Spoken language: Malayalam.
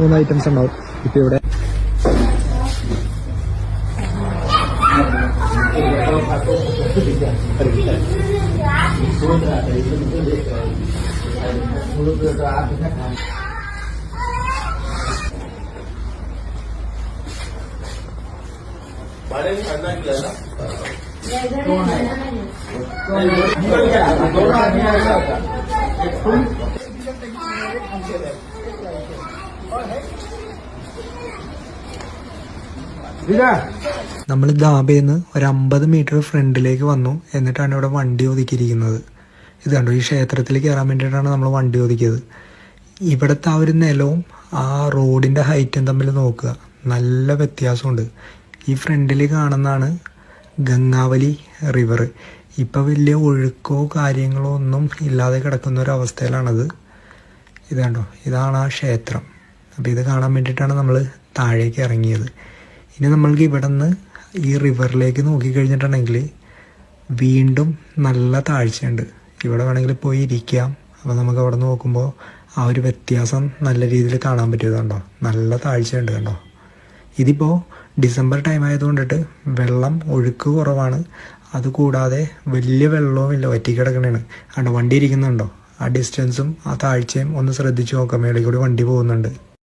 മൂന്ന് ഐറ്റംസ് ഉണ്ടാവും. ഇപ്പൊ ഇവിടെ നമ്മൾ ദാബേന്ന് ഒരു അമ്പത് മീറ്റർ ഫ്രണ്ടിലേക്ക് വന്നു. എന്നിട്ടാണ് ഇവിടെ വണ്ടി ഒതുക്കിയിരിക്കുന്നത്. ഇത് കണ്ടോ ഈ ക്ഷേത്രത്തിൽ കയറാൻ വേണ്ടിയിട്ടാണ് നമ്മൾ വണ്ടി ഒതുക്കിയത്. ഇവിടുത്തെ ആ ഒരു നിലവും ആ റോഡിന്റെ ഹൈറ്റും തമ്മിൽ നോക്കുക. നല്ല വ്യത്യാസമുണ്ട്. ഈ ഫ്രണ്ടിൽ കാണുന്നതാണ് ഗംഗാവലി റിവർ ഇപ്പം വലിയ ഒഴുക്കോ കാര്യങ്ങളോ ഒന്നും ഇല്ലാതെ കിടക്കുന്ന ഒരു അവസ്ഥയിലാണത്. ഇത് കണ്ടോ ഇതാണ് ആ ക്ഷേത്രം. അപ്പോൾ ഇത് കാണാൻ വേണ്ടിയിട്ടാണ് നമ്മൾ താഴേക്ക് ഇറങ്ങിയത്. ഇനി നമ്മൾക്ക് ഇവിടെ നിന്ന് ഈ റിവറിലേക്ക് നോക്കിക്കഴിഞ്ഞിട്ടുണ്ടെങ്കിൽ വീണ്ടും നല്ല താഴ്ചയുണ്ട്. ഇവിടെ വേണമെങ്കിൽ പോയി ഇരിക്കാം. അപ്പോൾ നമുക്ക് അവിടെ നോക്കുമ്പോൾ ആ ഒരു വ്യത്യാസം നല്ല രീതിയിൽ കാണാൻ പറ്റിയതുണ്ടോ നല്ല താഴ്ചയുണ്ട് കണ്ടോ? ഇതിപ്പോൾ ഡിസംബർ ടൈം ആയതുകൊണ്ടിട്ട് വെള്ളം ഒഴുക്ക് കുറവാണ്. അതുകൂടാതെ വലിയ വെള്ളവും ഇല്ല വറ്റിക്കിടക്കണേണ് കണ്ടോ? വണ്ടി ഇരിക്കുന്നുണ്ടോ? ആ ഡിസ്റ്റൻസും ആ താഴ്ചയും ഒന്ന് ശ്രദ്ധിച്ച് നോക്കാം. മേളിൽ കൂടി വണ്ടി പോകുന്നുണ്ട്.